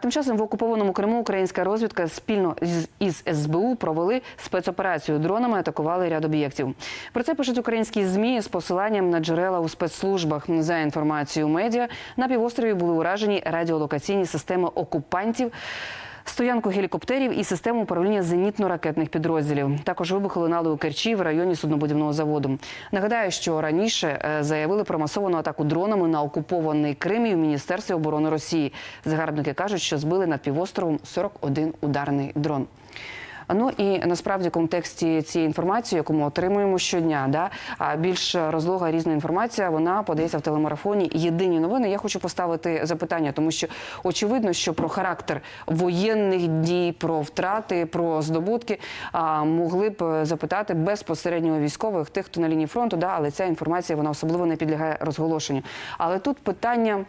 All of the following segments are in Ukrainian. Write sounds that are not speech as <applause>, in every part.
Тим часом в окупованому Криму українська розвідка спільно із СБУ провели спецоперацію. Дронами атакували ряд об'єктів. Про це пишуть українські змі з посиланням на джерела у спецслужбах. За інформацією медіа на півострові були уражені радіолокаційні системи окупантів. Стоянку гелікоптерів і систему управління зенітно-ракетних підрозділів. Також вибухи лунали у Керчі в районі суднобудівного заводу. Нагадаю, що раніше е, заявили про масовану атаку дронами на окупований Крим і в Міністерстві оборони Росії. Загарбники кажуть, що збили над півостровом 41 ударний дрон. Ну і насправді в контексті цієї інформації, яку ми отримуємо щодня, да більш розлога різна інформація, вона подається в телемарафоні. Єдині новини. Я хочу поставити запитання, тому що очевидно, що про характер воєнних дій, про втрати, про здобутки а, могли б запитати безпосередньо військових тих, хто на лінії фронту. Да, але ця інформація вона особливо не підлягає розголошенню. Але тут питання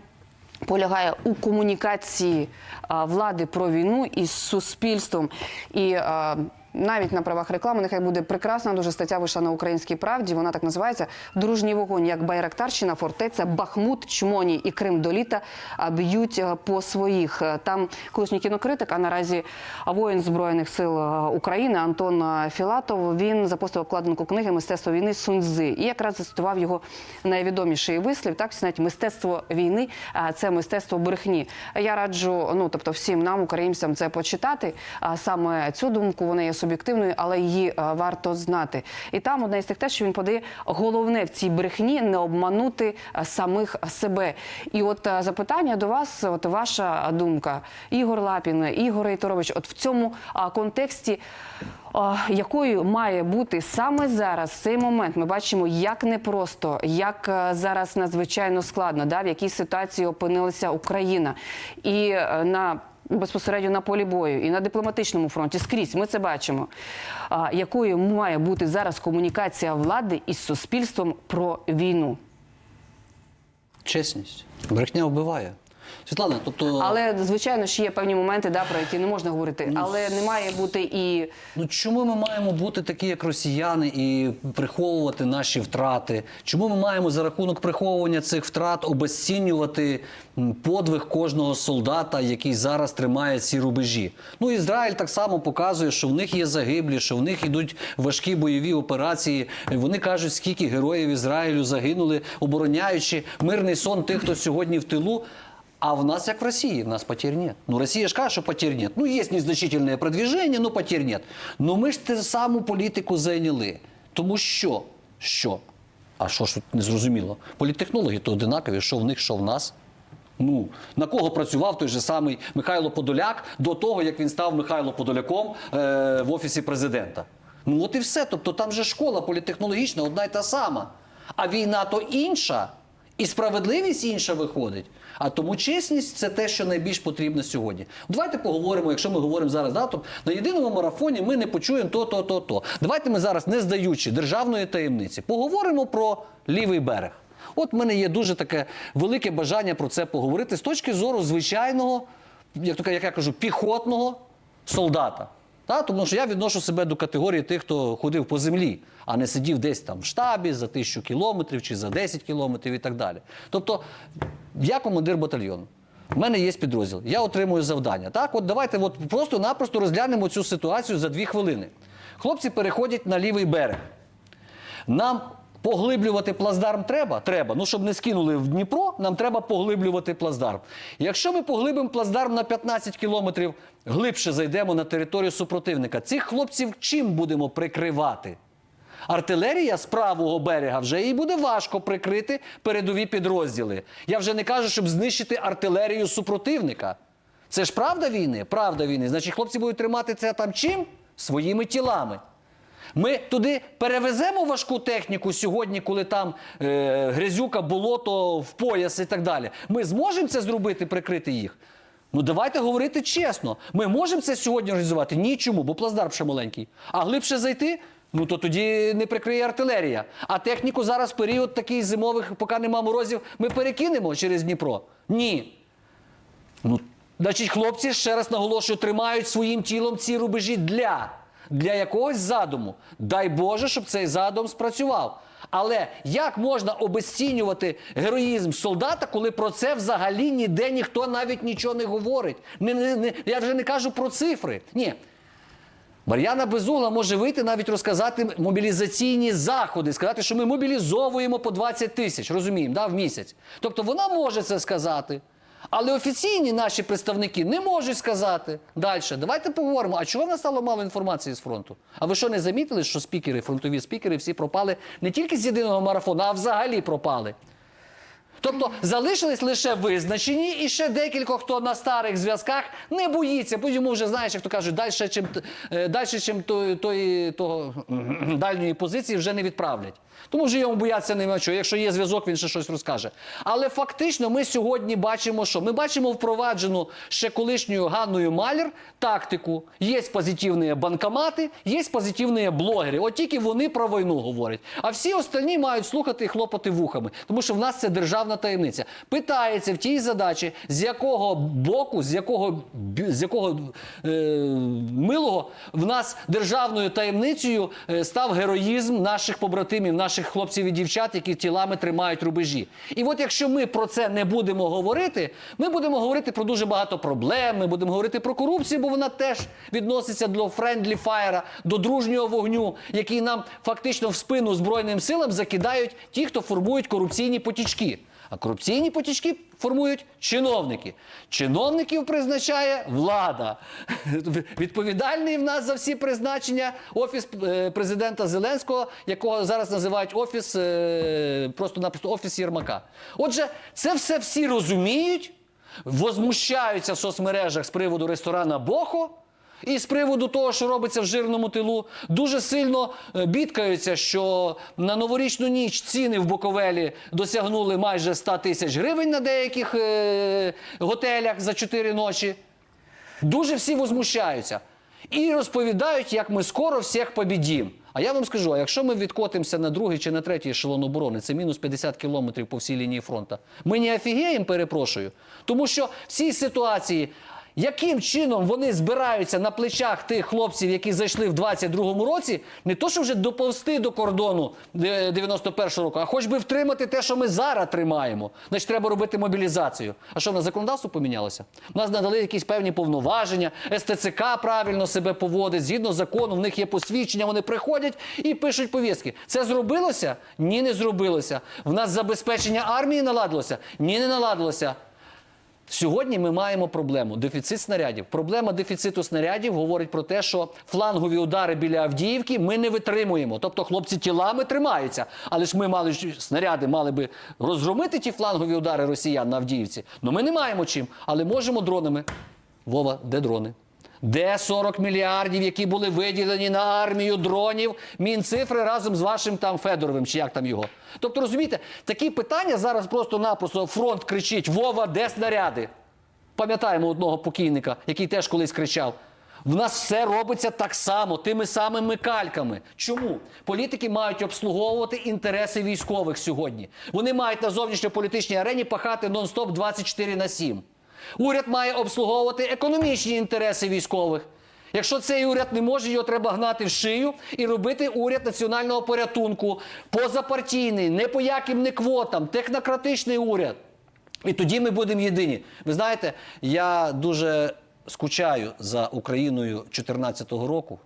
полягає у комунікації влади про війну із суспільством. І навіть на правах реклами нехай буде прекрасна дуже стаття вийшла на українській правді. Вона так називається Дружній вогонь, як Байрактарщина, фортеця, Бахмут, Чмоні і Крим до літа б'ють по своїх. Е, Там колишній кінокритик, а наразі воїн збройних сил України Антон Філатов. Він запостив обкладинку книги Мистецтво війни Суньцзи. І якраз зацитував його найвідоміший вислів. Так знаєте, мистецтво війни це мистецтво брехні. Я раджу, ну тобто, всім нам, українцям, це почитати. А саме цю думку вона є суб'єктивною, але її варто знати. І там одна із тих те, що він подає головне в цій брехні не обманути самих себе. І от запитання до вас, от ваша думка, Ігор Лапін, Ігор Рейторович, от в цьому контексті. Якою має бути саме зараз цей момент? Ми бачимо, як непросто, як е, зараз надзвичайно складно, да, в якій ситуації опинилася Україна, і е, на безпосередньо на полі бою, і на дипломатичному фронті скрізь ми це бачимо. А, Якою має бути зараз комунікація влади із суспільством про війну? Чесність. Брехня вбиває. Світлана, тобто. Але звичайно ж є певні моменти, да, про які не можна говорити, але не має бути і Ну чому ми маємо бути такі, як росіяни, і приховувати наші втрати? Чому ми маємо за рахунок приховування цих втрат обезцінювати подвиг кожного солдата, який зараз тримає ці рубежі? Ну Ізраїль так само показує, що в них є загиблі, що в них йдуть важкі бойові операції. Вони кажуть, скільки героїв Ізраїлю загинули, обороняючи мирний сон тих, хто сьогодні в тилу. А в нас, як в России, в нас потерь нет. Ну, Россия же каже, що потерь нет. Ну, є незначительне продвіження, но потерь нет. Ну, ми ж те саму політику зайняли. Тому що? Що? А що ж тут не зрозуміло? Політтехнологи то одинакові, що в них, що в нас. Ну, на кого працював той же самий Михайло Подоляк до того, як він став Михайло Подоляком е, в офісі президента. Ну от і все. Тобто там же школа політехнологічна одна й та сама. А війна то інша, і справедливість інша виходить. А тому чесність це те, що найбільш потрібно сьогодні. Давайте поговоримо, якщо ми говоримо зараз, да, то на єдиному марафоні ми не почуємо то, то, то, то. Давайте ми зараз, не здаючи державної таємниці, поговоримо про лівий берег. От в мене є дуже таке велике бажання про це поговорити з точки зору звичайного, як, то, я кажу, піхотного солдата. Та? Тому що я відношу себе до категорії тих, хто ходив по землі, а не сидів десь там в штабі за тисячу кілометрів чи за 10 кілометрів і так далі. Тобто, я командир батальйону. У мене є підрозділ, я отримую завдання. Так, от давайте от просто-напросто розглянемо цю ситуацію за дві хвилини. Хлопці переходять на лівий берег. Нам поглиблювати плацдарм треба? Треба. Ну, щоб не скинули в Дніпро, нам треба поглиблювати плацдарм. Якщо ми поглибимо плацдарм на 15 кілометрів, глибше зайдемо на територію супротивника. Цих хлопців чим будемо прикривати? Артилерія з правого берега вже їй буде важко прикрити передові підрозділи. Я вже не кажу, щоб знищити артилерію супротивника. Це ж правда війни? Правда війни. Значить, хлопці будуть тримати це там чим? Своїми тілами. Ми туди перевеземо важку техніку сьогодні, коли там е, грязюка, болото в пояс і так далі. Ми зможемо це зробити, прикрити їх? Ну давайте говорити чесно. Ми можемо це сьогодні організувати? Ні, чому, бо плацдарм ще маленький. А глибше зайти? Ну то тоді не прикриє артилерія. А техніку зараз період такий зимових, поки нема морозів, ми перекинемо через Дніпро? Ні. Ну, значить, хлопці, ще раз наголошую, тримають своїм тілом ці рубежі для, для якогось задуму. Дай Боже, щоб цей задум спрацював. Але як можна обесцінювати героїзм солдата, коли про це взагалі ніде ніхто навіть нічого не говорить? Не, не, не, я вже не кажу про цифри. Ні. Мар'яна Безугла може вийти навіть розказати мобілізаційні заходи, сказати, що ми мобілізовуємо по 20 тисяч, розуміємо, да, в місяць. Тобто вона може це сказати. Але офіційні наші представники не можуть сказати далі. Давайте поговоримо. А чого в нас стало мало інформації з фронту? А ви що не замітили, що спікери, фронтові спікери всі пропали не тільки з єдиного марафону, а взагалі пропали? Тобто залишились лише визначені, і ще декілька, хто на старих зв'язках не боїться, бо йому вже знаєш, як то кажуть, далі, чим, е, далі, чим тої, тої, того, <clears throat> дальньої позиції вже не відправлять. Тому вже йому бояться нема чого. Якщо є зв'язок, він ще щось розкаже. Але фактично ми сьогодні бачимо, що ми бачимо впроваджену ще колишньою Ганною Малер тактику. Є позитивні банкомати, є позитивні блогери. От тільки вони про війну говорять. А всі остальні мають слухати і хлопати вухами, тому що в нас це державна таємниця. Питається в тій задачі, з якого боку, з якого з якого е, милого в нас державною таємницею е, став героїзм наших побратимів, наших хлопців і дівчат, які тілами тримають рубежі. І от якщо ми про це не будемо говорити, ми будемо говорити про дуже багато проблем. Ми будемо говорити про корупцію, бо вона теж відноситься до френдлі фаєра, до дружнього вогню, який нам фактично в спину збройним силам закидають ті, хто формують корупційні потічки. А корупційні потічки формують чиновники. Чиновників призначає влада. Відповідальний в нас за всі призначення офіс е, президента Зеленського, якого зараз називають офіс е, просто-напросто офіс Єрмака. Отже, це все всі розуміють, возмущаються в соцмережах з приводу ресторана Бохо. І з приводу того, що робиться в жирному тилу, дуже сильно е, бідкаються, що на новорічну ніч ціни в Буковелі досягнули майже 100 тисяч гривень на деяких е, готелях за 4 ночі. Дуже всі возмущаються. І розповідають, як ми скоро всіх побідім. А я вам скажу: а якщо ми відкотимося на другий чи на третій ешелон оборони, це мінус 50 кілометрів по всій лінії фронту, ми не офігіємо, перепрошую. Тому що в цій ситуації, яким чином вони збираються на плечах тих хлопців, які зайшли в 22-му році, не то, що вже доповзти до кордону е, 91-го року, а хоч би втримати те, що ми зараз тримаємо. Значить, треба робити мобілізацію. А що на законодавство помінялося? У нас надали якісь певні повноваження, СТЦК правильно себе поводить, згідно закону, в них є посвідчення, вони приходять і пишуть повістки. Це зробилося? Ні, не зробилося. В нас забезпечення армії наладилося? Ні, не наладилося. Сьогодні ми маємо проблему дефіцит снарядів. Проблема дефіциту снарядів говорить про те, що флангові удари біля Авдіївки ми не витримуємо. Тобто хлопці тілами тримаються, але ж ми мали снаряди, мали би розгромити ті флангові удари росіян на Авдіївці. Ну ми не маємо чим, але можемо дронами. Вова, де дрони? Де 40 мільярдів, які були виділені на армію дронів, мінцифри разом з вашим там Федоровим, чи як там його? Тобто, розумієте, такі питання зараз просто-напросто фронт кричить: Вова, де снаряди? Пам'ятаємо одного покійника, який теж колись кричав. В нас все робиться так само, тими самими кальками. Чому? Політики мають обслуговувати інтереси військових сьогодні. Вони мають на зовнішньополітичній арені пахати нон-стоп 24 на 7. Уряд має обслуговувати економічні інтереси військових. Якщо цей уряд не може, його треба гнати в шию і робити уряд національного порятунку, позапартійний, не по яким не квотам, технократичний уряд. І тоді ми будемо єдині. Ви знаєте, я дуже скучаю за Україною 2014 року.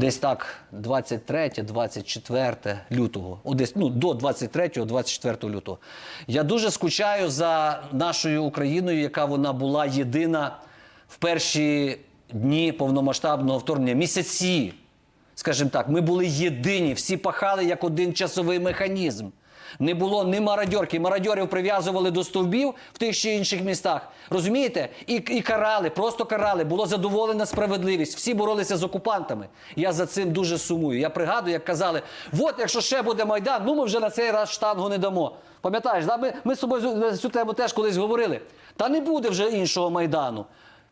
Десь так 23-24 лютого, О, десь, ну, до 23-24 лютого. Я дуже скучаю за нашою Україною, яка вона була єдина в перші дні повномасштабного вторгнення, місяці. Скажімо так, ми були єдині, всі пахали як один часовий механізм. Не було ні мародьорки. Мародьорів прив'язували до стовбів в тих чи інших містах. Розумієте? І, і карали, просто карали. Було задоволена справедливість. Всі боролися з окупантами. Я за цим дуже сумую. Я пригадую, як казали: от якщо ще буде майдан, ну ми вже на цей раз штангу не дамо. Пам'ятаєш, да? ми, ми з собою цю- тему теж колись говорили. Та не буде вже іншого майдану.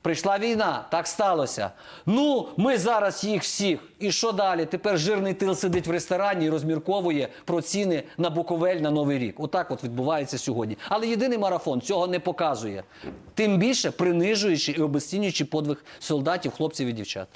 Прийшла війна, так сталося. Ну, ми зараз їх всіх. І що далі? Тепер жирний тил сидить в ресторані і розмірковує про ціни на Буковель на Новий рік. Отак от відбувається сьогодні. Але єдиний марафон цього не показує. Тим більше принижуючи і обесцінюючи подвиг солдатів, хлопців і дівчат.